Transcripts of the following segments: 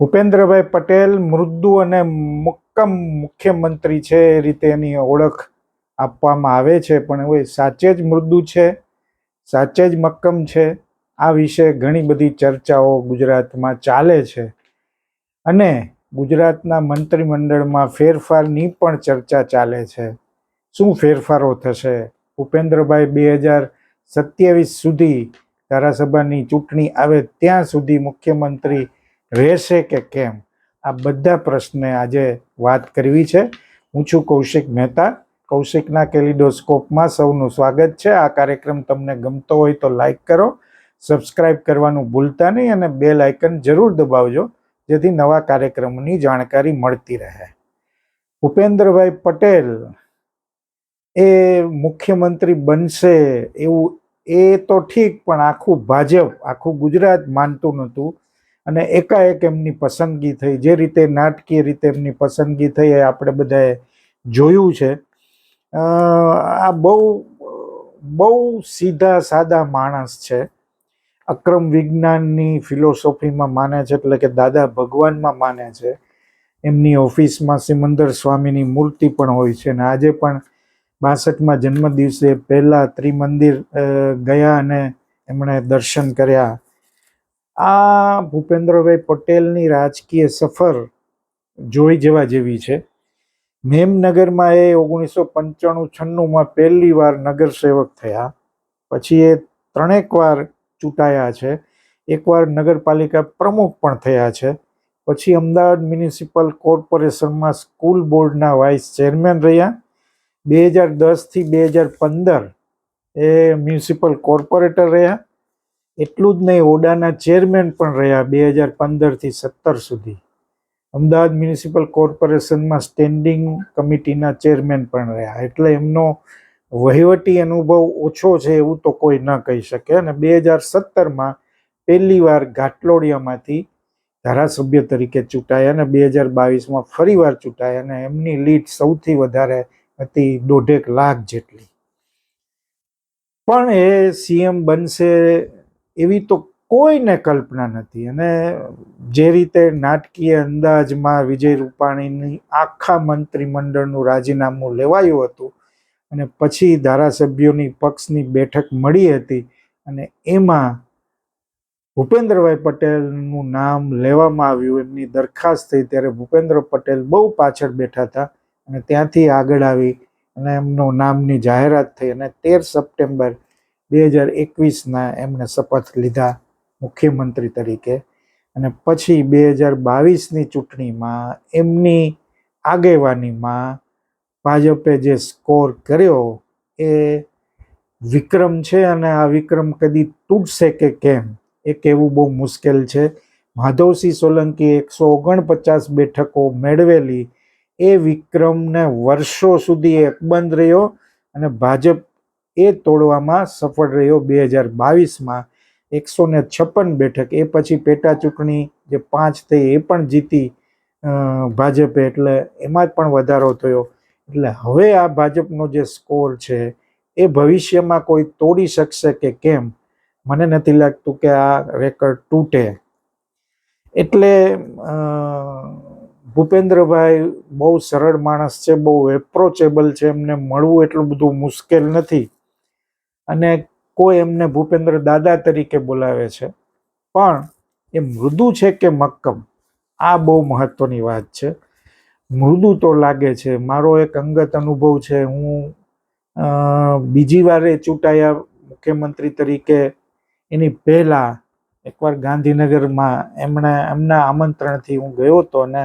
ભૂપેન્દ્રભાઈ પટેલ મૃદુ અને મક્કમ મુખ્યમંત્રી છે એ રીતે એની ઓળખ આપવામાં આવે છે, પણ એ સાચે જ મૃદુ છે, સાચે જ મક્કમ છે, આ વિશે ઘણી બધી ચર્ચાઓ ગુજરાતમાં ચાલે છે. અને ગુજરાતના મંત્રીમંડળમાં ફેરફારની પણ ચર્ચા ચાલે છે. શું ફેરફારો થશે? ભૂપેન્દ્રભાઈ બે હજાર સત્યાવીસ સુધી ધારાસભાની ચૂંટણી આવે ત્યાં સુધી મુખ્યમંત્રી રહેશે કે કેમ? આ બધા પ્રશ્ને આજે વાત કરવી છે. હું છું કૌશિક મહેતા. કૌશિકના કેલિડોસ્કોપમાં સૌનું સ્વાગત છે. આ કાર્યક્રમ તમને ગમતો હોય તો લાઈક કરો, સબસ્ક્રાઇબ કરવાનું ભૂલતા નહીં અને બેલ આઇકન જરૂર દબાવજો, જેથી નવા કાર્યક્રમની જાણકારી મળતી રહે. ભૂપેન્દ્રભાઈ પટેલ એ મુખ્યમંત્રી બનશે એવું એ તો ઠીક, પણ આખું ભાજપ, આખું ગુજરાત માનતું નહોતું. અને એકાએક એમની પસંદગી થઈ. જે રીતે નાટકીય રીતે એમની પસંદગી થઈ એ આપણે બધાએ જોયું છે. આ બહુ બહુ સીધા સાદા માણસ છે. અક્રમ વિજ્ઞાનની ફિલોસોફીમાં માને છે, એટલે કે દાદા ભગવાનમાં માને છે. એમની ઓફિસમાં સિમંદર સ્વામીની મૂર્તિ પણ હોય છે અને આજે પણ બાસઠમાં જન્મદિવસે પહેલાં ત્રિમંદિર ગયા અને એમણે દર્શન કર્યા. આ ભૂપેન્દ્રભાઈ પટેલની રાજકીય સફર જોઈ જવા જેવી છે. મેમનગરમાં એ ઓગણીસો પંચાણું છન્નુંમાં પહેલી વાર નગરસેવક થયા. પછી એ ત્રણેક વાર ચૂંટાયા છે. એકવાર નગરપાલિકા પ્રમુખ પણ થયા છે. પછી અમદાવાદ મ્યુનિસિપલ કોર્પોરેશનમાં સ્કૂલ બોર્ડના વાઇસ ચેરમેન રહ્યા. બે હજાર દસથી બે હજાર પંદર એ મ્યુનિસિપલ કોર્પોરેટર રહ્યા. એટલું જ નહીં, ઓડાના ચેરમેન પણ રહ્યા બે હજાર પંદરથી સત્તર સુધી. અમદાવાદ મ્યુનિસિપલ કોર્પોરેશનમાં સ્ટેન્ડિંગ કમિટીના ચેરમેન પણ રહ્યા. એટલે એમનો વહીવટી અનુભવ ઓછો છે એવું તો કોઈ ન કહી શકે. અને બે હજાર સત્તરમાં પહેલી વાર ઘાટલોડિયામાંથી ધારાસભ્ય તરીકે ચૂંટાયા અને બે હજાર બાવીસમાં ફરી વાર ચૂંટાયા અને એમની લીડ સૌથી વધારે હતી દોઢેક લાખ જેટલી. પણ એ સીએમ બનશે એવી તો કોઈને કલ્પના નથી. અને જે રીતે નાટકીય અંદાજમાં વિજય રૂપાણીની આખા મંત્રીમંડળનું રાજીનામું લેવાયું હતું અને પછી ધારાસભ્યોની પક્ષની બેઠક મળી હતી અને એમાં ભૂપેન્દ્રભાઈ પટેલનું નામ લેવામાં આવ્યું, એમની દરખાસ્ત થઈ ત્યારે ભૂપેન્દ્ર પટેલ બહુ પાછળ બેઠા હતા અને ત્યાંથી આગળ આવી અને એમનું નામની જાહેરાત થઈ અને તેર સપ્ટેમ્બર બે હજાર એકવીસના એમણે શપથ લીધા મુખ્યમંત્રી તરીકે. અને પછી બે હજાર બાવીસની ચૂંટણીમાં એમની આગેવાનીમાં ભાજપે જે સ્કોર કર્યો એ વિક્રમ છે અને આ વિક્રમ કદી તૂટશે કે કેમ એ કહેવું બહુ મુશ્કેલ છે. માધવસિંહ સોલંકી એકસો ઓગણપચાસ બેઠકો મેળવેલી એ વિક્રમને વર્ષો સુધી અકબંધ રહ્યો અને ભાજપ એ તોડવામાં સફળ રહ્યો બે હજાર બાવીસમાં એકસો ને છપ્પન બેઠક. એ પછી પેટા ચૂંટણી જે પાંચ થઈ એ પણ જીતી ભાજપે. એટલે એમાં જ પણ વધારો થયો. એટલે હવે આ ભાજપનો જે સ્કોર છે, એ ભવિષ્યમાં કોઈ તોડી શકશે કે કેમ? મને નથી લાગતું કે આ રેકર્ડ તૂટે. એટલે ભૂપેન્દ્રભાઈ બહુ સરળ માણસ છે, બહુ એપ્રોચેબલ છે. એમને મળવું એટલું બધું મુશ્કેલ નથી. અને કોઈ એમને ભૂપેન્દ્ર દાદા તરીકે બોલાવે છે. પણ એ મૃદુ છે કે મક્કમ? આ બહુ મહત્વની વાત છે. મૃદુ તો લાગે છે. મારો એક અંગત અનુભવ છે. હું બીજી વારે ચૂંટાયા મુખ્યમંત્રી તરીકે એની પહેલા એકવાર ગાંધીનગરમાં એમણે, એમના આમંત્રણથી હું ગયો હતો અને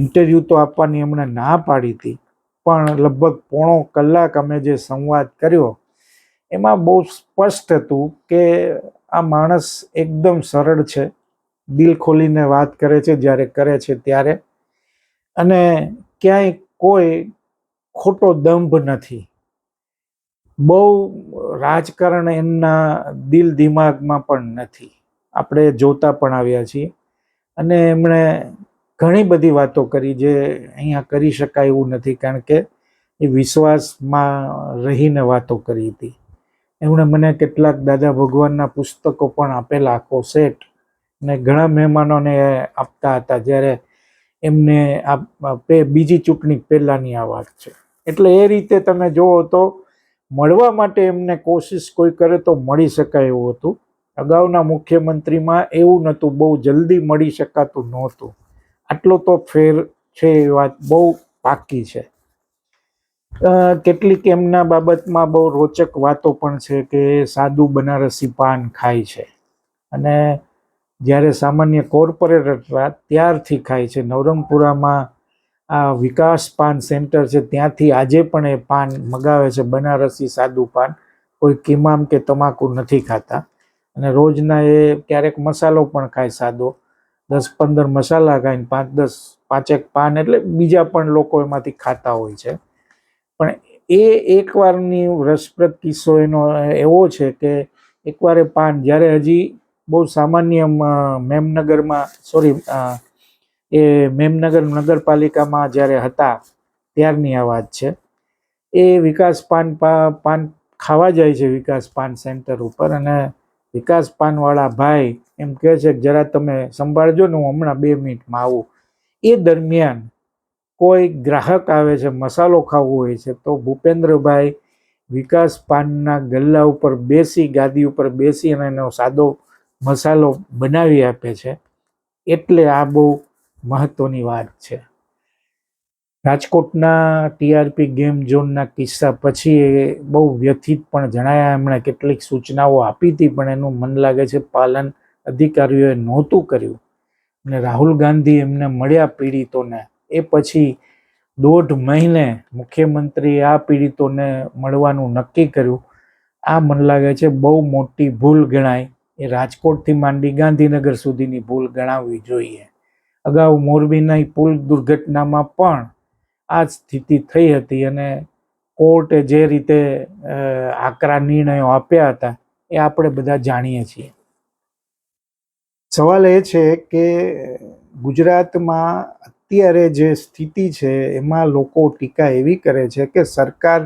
ઇન્ટરવ્યૂ તો આપવાની એમણે ના પાડી હતી. પણ લગભગ પોણો કલાક અમે જે સંવાદ કર્યો, એમાં બહુ સ્પષ્ટ હતું કે આ માણસ એકદમ સરળ છે, દિલ ખોલીને વાત કરે છે, જ્યારે કરે છે ત્યારે. અને ક્યાંય કોઈ ખોટો દંભ નથી. બહુ રાજકારણ એમના દિલ દિમાગમાં પણ નથી. આપણે જોતા પણ આવ્યા છીએ. અને એમણે ઘણી બધી વાતો કરી જે અહીંયા કરી શકાય એવું નથી, કારણ કે એ વિશ્વાસમાં રહીને વાતો કરી હતી. એમણે મને કેટલાક દાદા ભગવાનના પુસ્તકો પણ આપેલા, આખો સેટ, ને ઘણા મહેમાનોને આપતા હતા, જ્યારે એમને આ બીજી ચૂંટણી પહેલાંની આ વાત છે. એટલે એ રીતે તમે જુઓ તો મળવા માટે એમને કોશિશ કોઈ કરે તો મળી શકાય એવું હતું. અગાઉના મુખ્યમંત્રીમાં એવું નહોતું, બહુ જલ્દી મળી શકાતું નહોતું. આટલો તો ફેર છે એ વાત બહુ પાકી છે. કેટલીક એમના બાબતમાં બહુ રોચક વાતો પણ છે કે સાદું બનારસી પાન ખાય છે. અને જ્યારે સામાન્ય કોર્પોરેટર ત્યારથી ખાય છે. નવરંગપુરામાં આ વિકાસ પાન સેન્ટર છે, ત્યાંથી આજે પણ એ પાન મગાવે છે, બનારસી સાદું પાન. કોઈ કિમામ કે તમાકુ નથી ખાતા. અને રોજના એ ક્યારેક મસાલો પણ ખાય સાદો. દસ પંદર મસાલા ખાઈને પાંચ દસ, પાંચેક પાન એટલે બીજા પણ લોકો એમાંથી ખાતા હોય છે. પણ એ એકવારની રસપ્રદ કિસ્સો એનો, એવો છે કે એકવાર એ પાન જ્યારે હજી બહુ સામાન્ય મેમનગરમાં, સોરી એ મેમનગર નગરપાલિકામાં જ્યારે હતા ત્યારની આ વાત છે. એ વિકાસ પાન પાન ખાવા જાય છે વિકાસ પાન સેન્ટર ઉપર અને વિકાસ પાનવાળા ભાઈ એમ કહે છે કે જરા તમે સંભાળજો ને હું હમણાં બે મિનિટમાં આવું. એ દરમિયાન કોઈ ગ્રાહક આવે છે, મસાલો ખાવો હોય છે, તો ભૂપેન્દ્રભાઈ વિકાસ પાનના ગલ્લા ઉપર બેસી, ગાદી ઉપર બેસી અને એનો સાદો મસાલો બનાવી આપે છે. એટલે આ બહુ મહત્ત્વની વાત છે. રાજકોટના ટીઆરપી ગેમ ઝોનના કિસ્સા પછી એ બહુ વ્યથિત પણ જણાયા. એમણે કેટલીક સૂચનાઓ આપી હતી, પણ એનું મન લાગે છે પાલન અધિકારીઓએ નહોતું કર્યું. અને રાહુલ ગાંધી એમને મળ્યા પીડિતોને. એ પછી દોઢ મહિને મુખ્યમંત્રીએ આ પીડિતોને મળવાનું નક્કી કર્યું. આ મન લાગે છે બહુ મોટી ભૂલ ગણાય. એ રાજકોટથી માંડી ગાંધીનગર સુધીની ભૂલ ગણાવવી જોઈએ. અગાઉ મોરબીના પુલ દુર્ઘટનામાં પણ આ સ્થિતિ થઈ હતી અને કોર્ટે જે રીતે આકરા નિર્ણયો આપ્યા હતા, એ આપણે બધા જાણીએ છીએ. સવાલ એ છે કે ગુજરાતમાં અત્યારે જે સ્થિતિ છે, એમાં લોકો ટીકા એવી કરે છે કે સરકાર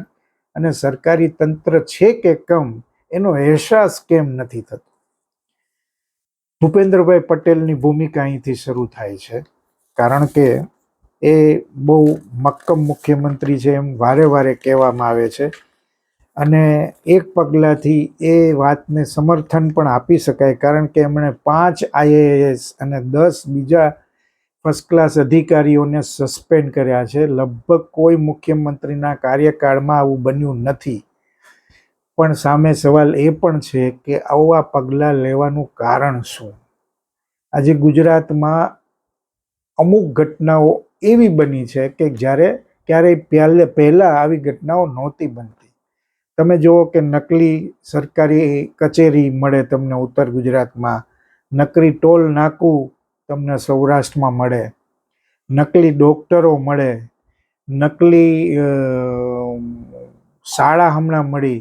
અને સરકારી તંત્ર છે કે કમ, એનો અહેસાસ કેમ નથી થતો? ભૂપેન્દ્રભાઈ પટેલની ભૂમિકા અહીંથી શરૂ થાય છે. કારણ કે એ બહુ મક્કમ મુખ્યમંત્રી છે એમ વારે વારે કહેવામાં આવે છે. અને એક પગલાંથી એ વાતને સમર્થન પણ આપી શકાય, કારણ કે એમણે પાંચ આઈએએસ અને દસ બીજા ફર્સ્ટ ક્લાસ અધિકારીઓને સસ્પેન્ડ કર્યા છે. લગભગ કોઈ મુખ્યમંત્રીના કાર્યકાળમાં આવું બન્યું નથી. પણ સામે સવાલ એ પણ છે કે આવા પગલાં લેવાનું કારણ શું? આજે ગુજરાતમાં અમુક ઘટનાઓ એવી બની છે કે જ્યારે ક્યારેય પહેલે પહેલાં આવી ઘટનાઓ નહોતી બનતી. તમે જુઓ કે નકલી સરકારી કચેરી મળે તમને ઉત્તર ગુજરાતમાં નકલી ટોલ નાકું તમને સૌરાષ્ટ્રમાં મળે, નકલી ડોક્ટરો મળે, નકલી શાળા હમણાં મળી,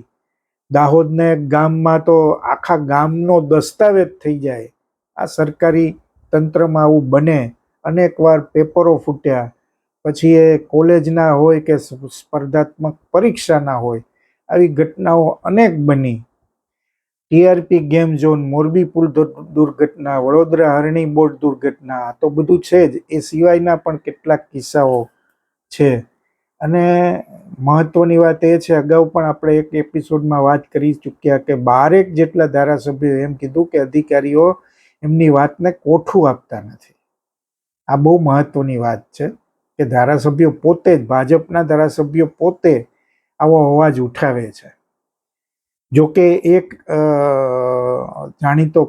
દાહોદને ગામમાં તો આખા ગામનો દસ્તાવેજ થઈ જાય. આ સરકારી તંત્રમાં આવું બને. અનેકવાર પેપરો ફૂટ્યા. પછી એ કોલેજના હોય કે સ્પર્ધાત્મક પરીક્ષાના હોય, આવી ઘટનાઓ અનેક બની. ટીઆરપી ગેમ ઝોન, મોરબી પુલ દુર્ઘટના, વડોદરા હરણી બોટ દુર્ઘટના તો બધું છે જ. એ સિવાયના પણ કેટલાક કિસ્સાઓ છે. અને મહત્વની વાત એ છે, અગાઉ પણ આપણે એક એપિસોડમાં વાત કરી ચૂક્યા કે બારેક જેટલા ધારાસભ્યોએ એમ કીધું કે અધિકારીઓ એમની વાતને કોઠું આપતા નથી. આ બહુ મહત્વની વાત છે કે ધારાસભ્યો પોતે જ, ભાજપના ધારાસભ્યો પોતે આવો અવાજ ઉઠાવે છે. જો કે એક જાણીતો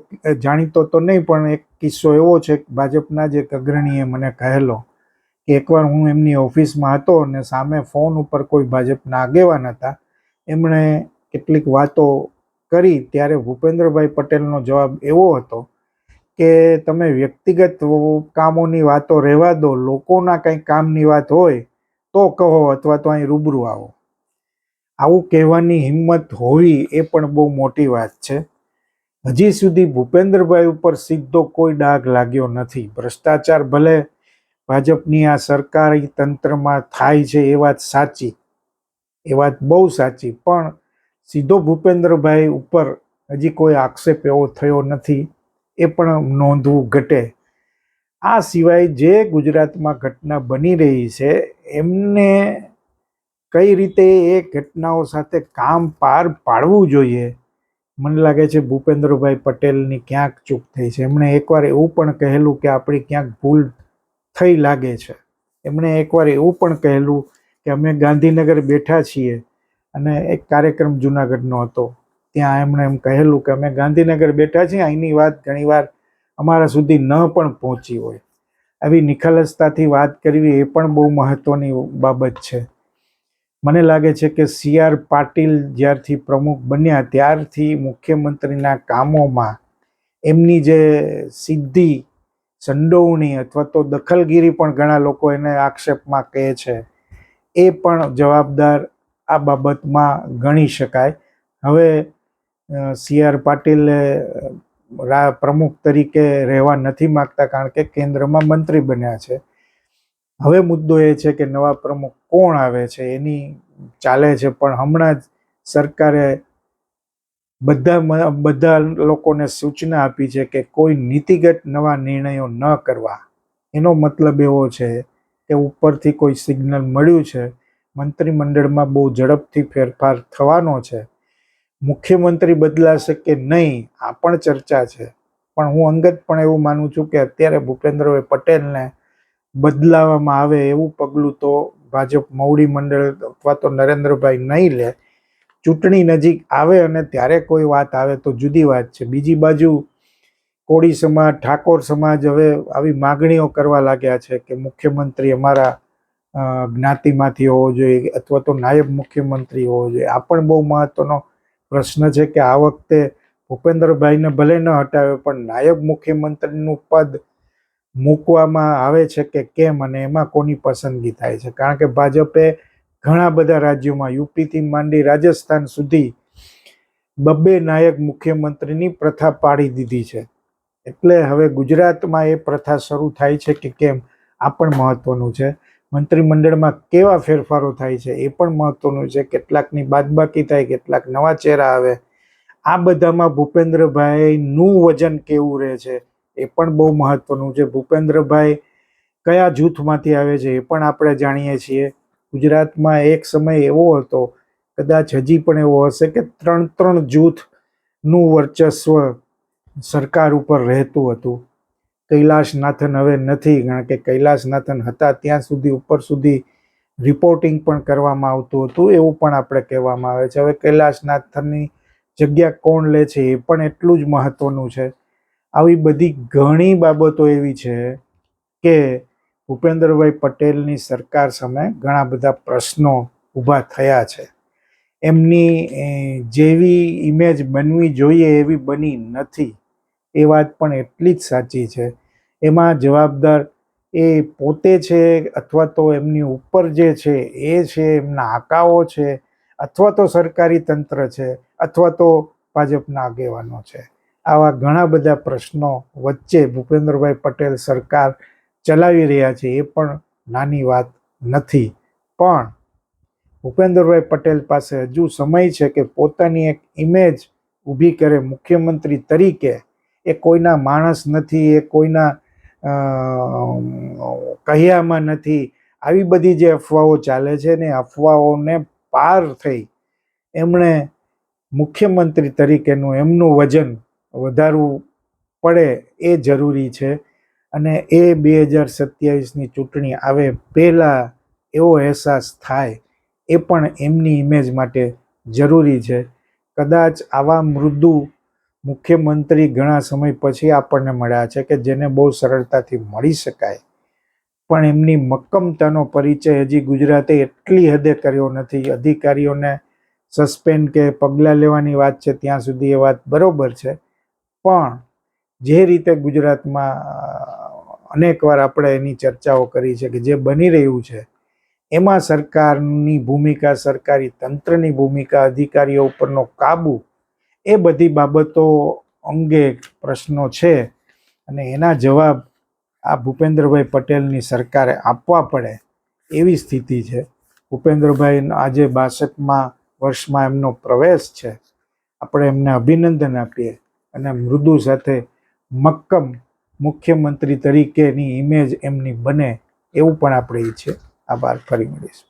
જાણીતો તો નહીં, પણ એક કિસ્સો એવો છે ભાજપના જ અગ્રણીએ મને કહેલો કે એકવાર હું એમની ઓફિસમાં હતો અને સામે ફોન ઉપર કોઈ ભાજપના આગેવાન હતા, એમણે કેટલીક વાતો કરી ત્યારે ભૂપેન્દ્રભાઈ પટેલનો જવાબ એવો હતો કે તમે વ્યક્તિગત કામોની વાતો રહેવા દો, લોકોના કંઈ કામની વાત હોય, તો કહો અથવા તો અહીં રૂબરૂ આવો. આવું કહેવાની હિંમત હોવી એ પણ બહુ મોટી વાત છે. હજી સુધી ભૂપેન્દ્રભાઈ ઉપર સીધો કોઈ ડાઘ લાગ્યો નથી. ભ્રષ્ટાચાર ભલે ભાજપની આ સરકારી તંત્રમાં થાય છે એ વાત સાચી, એ વાત બહુ સાચી, પણ સીધો ભૂપેન્દ્રભાઈ ઉપર હજી કોઈ આક્ષેપ એવો થયો નથી. એ પણ નોંધવું ઘટે. આ સિવાય જે ગુજરાતમાં ઘટના બની રહી છે, એમને કઈ રીતે એ ઘટનાઓ સાથે કામ પાર પાડવું જોઈએ? મને લાગે છે ભૂપેન્દ્રભાઈ પટેલની ક્યાંક ચૂક થઈ છે. એમણે એકવાર એવું પણ કહેલું કે આપણી ક્યાંક ભૂલ થઈ લાગે છે. એમણે એકવાર એવું પણ કહેલું કે અમે ગાંધીનગર બેઠા છીએ અને એક કાર્યક્રમ જુનાગઢનો હતો. ત્યાં એમણે એમ કહેલું કે અમે ગાંધીનગર બેઠા છીએ, અહીંની વાત ઘણીવાર અમારા સુધી ન પણ પહોંચી હોય. આવી નિખાલસતાથી વાત કરવી એ પણ બહુ મહત્વની બાબત છે. મને લાગે છે કે સી આર પાટીલ જ્યારથી પ્રમુખ બન્યા ત્યારથી મુખ્યમંત્રીના કામોમાં એમની જે સિદ્ધિ, સંડોવણી અથવા તો દખલગીરી પણ ઘણા લોકો એને આક્ષેપમાં કહે છે, એ પણ જવાબદાર આ બાબતમાં ગણી શકાય. હવે સી આર પાટીલે પ્રમુખ તરીકે રહેવા નથી માગતા કારણ કે કેન્દ્રમાં મંત્રી બન્યા છે. હવે મુદ્દો એ છે કે નવા પ્રમુખ કોણ આવે છે, એની ચાલે છે, પણ હમણાં જ સરકારે બધા બધા લોકોને સૂચના આપી છે કે કોઈ નીતિગત નવા નિર્ણયો ન કરવા. એનો મતલબ એવો છે કે ઉપરથી કોઈ સિગ્નલ મળ્યું છે, મંત્રીમંડળમાં બહુ ઝડપથી ફેરફાર થવાનો છે. મુખ્યમંત્રી બદલાશે કે નહીં, આ પણ ચર્ચા છે. પણ હું અંગત પણ એવું માનું છું કે અત્યારે ભૂપેન્દ્રભાઈ પટેલને બદલાવવામાં આવે એવું પગલું તો ભાજપ મવડી મંડળ અથવા તો નરેન્દ્રભાઈ નહીં લે. ચૂંટણી નજીક આવે અને ત્યારે કોઈ વાત આવે તો જુદી વાત છે. બીજી બાજુ કોળી સમાજ, ઠાકોર સમાજ હવે આવી માગણીઓ કરવા લાગ્યા છે કે મુખ્યમંત્રી અમારા જ્ઞાતિમાંથી હોવો જોઈએ અથવા તો નાયબ મુખ્યમંત્રી હોવો જોઈએ. આ પણ બહુ મહત્વનો પ્રશ્ન છે કે આ વખતે ભૂપેન્દ્રભાઈને ભલે ન હટાવે પણ નાયબ મુખ્યમંત્રીનું પદ મૂકવામાં આવે છે કે કેમ અને એમાં કોની પસંદગી થાય છે? કારણ કે ભાજપે ઘણા બધા રાજ્યોમાં યુપીથી માંડી રાજસ્થાન સુધી બબ્બે નાયક મુખ્યમંત્રીની પ્રથા પાડી દીધી છે. એટલે હવે ગુજરાતમાં એ પ્રથા શરૂ થાય છે કે કેમ? આ પણ મહત્વનું છે. મંત્રીમંડળમાં કેવા ફેરફારો થાય છે એ પણ મહત્વનું છે. કેટલાકની બાદબાકી થાય, કેટલાક નવા ચહેરા આવે. આ બધામાં ભૂપેન્દ્રભાઈનું વજન કેવું રહે છે એ પણ બહુ મહત્વનું છે. ભૂપેન્દ્રભાઈ કયા જૂથમાંથી આવે છે એ પણ આપણે જાણીએ છીએ. ગુજરાતમાં એક સમય એવો હતો, કદાચ હજી પણ એવો હશે, કે ત્રણ ત્રણ જૂથનું વર્ચસ્વ સરકાર ઉપર રહેતું હતું. કૈલાશનાથન હવે નથી, કારણ કે કૈલાશનાથન હતા ત્યાં સુધી, ઉપર સુધી રિપોર્ટિંગ પણ કરવામાં આવતું હતું, એવું પણ આપણે કહેવામાં આવે છે. હવે કૈલાશનાથનની જગ્યા કોણ લે છે એ પણ એટલું જ મહત્વનું છે. આવી બધી ઘણી બાબતો એવી છે કે ભૂપેન્દ્રભાઈ પટેલની સરકાર સામે ઘણા બધા પ્રશ્નો ઊભા થયા છે. એમની જેવી ઇમેજ બનવી જોઈએ એવી બની નથી. એ વાત પણ એટલી જ સાચી છે. એમાં જવાબદાર એ પોતે છે અથવા તો એમની ઉપર જે છે એ છે, એમના આકાઓ છે, અથવા તો સરકારી તંત્ર છે, અથવા તો ભાજપના આગેવાનો છે. આવા ઘણા બધા પ્રશ્નો વચ્ચે ભૂપેન્દ્રભાઈ પટેલ સરકાર ચલાવી રહ્યા છે એ પણ નાની વાત નથી. પણ ભૂપેન્દ્રભાઈ પટેલ પાસે હજુ સમય છે કે પોતાની એક ઇમેજ ઊભી કરે મુખ્યમંત્રી તરીકે. એ કોઈના માણસ નથી, એ કોઈના કહ્યામાં નથી. આવી બધી જે અફવાઓ ચાલે છે ને અફવાઓને પાર થઈ એમણે મુખ્યમંત્રી તરીકેનું એમનું વજન વધારવું પડે એ જરૂરી છે. અને એ બે હજાર સત્યાવીસની ચૂંટણી આવે પહેલાં એવો અહેસાસ થાય એ પણ એમની ઇમેજ માટે જરૂરી છે. કદાચ આવા મૃદુ મુખ્યમંત્રી ઘણા સમય પછી આપણને મળ્યા છે કે જેને બહુ સરળતાથી મળી શકાય. પણ એમની મક્કમતાનો પરિચય હજી ગુજરાતે એટલી હદે કર્યો નથી. અધિકારીઓને સસ્પેન્ડ કે પગલાં લેવાની વાત છે ત્યાં સુધી એ વાત બરોબર છે. પણ જે રીતે ગુજરાતમાં અનેકવાર આપણે એની ચર્ચાઓ કરી છે કે જે બની રહ્યું છે, એમાં સરકારની ભૂમિકા, સરકારી તંત્રની ભૂમિકા, અધિકારીઓ ઉપરનો કાબુ એ બધી બાબતો અંગે પ્રશ્નો છે. અને એના જવાબ આ ભૂપેન્દ્રભાઈ પટેલની સરકારે આપવા પડે એવી સ્થિતિ છે. ભૂપેન્દ્રભાઈ આજે બાસઠમાં વર્ષમાં એમનો પ્રવેશ છે. આપણે એમને અભિનંદન આપીએ અને મૃદુ સાથે મક્કમ મુખ્યમંત્રી તરીકેની ઇમેજ એમની બને એવું પણ આપણે ઈચ્છીએ. આભાર. ફરી મળીશું.